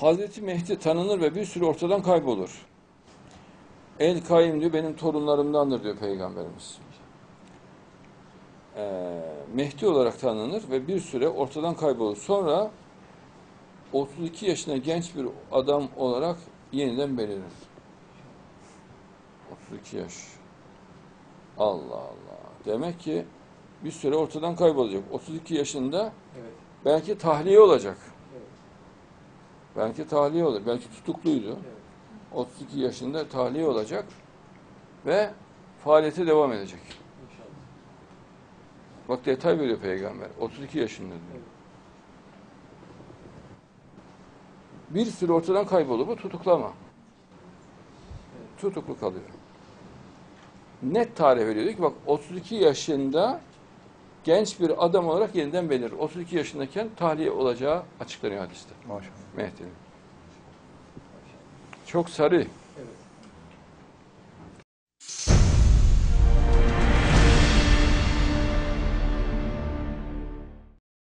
Hazreti Mehdi tanınır ve bir süre ortadan kaybolur. El Kaim diyor benim torunlarımdandır diyor Peygamberimiz. Ee, Mehdi olarak tanınır ve bir süre ortadan kaybolur. Sonra 32 yaşında genç bir adam olarak yeniden belirir. 32 yaş. Allah Allah. Demek ki bir süre ortadan kaybolacak. 32 yaşında Evet. belki tahliye olacak. Belki tahliye olacak. Belki tutukluydu. Evet. 32 yaşında tahliye olacak ve faaliyete devam edecek. İnşallah. Bak detay veriyor peygamber. 32 yaşında diyor. Evet. Bir süre ortadan kaybolup bu tutuklama. Tutuklu kalıyor. Net tarih veriyor. Diyor ki bak 32 yaşında genç bir adam olarak yeniden belirir. 32 yaşındayken tahliye olacağı açıklanıyor hadiste. Maşallah. Mehdi'nin. Çok sarı.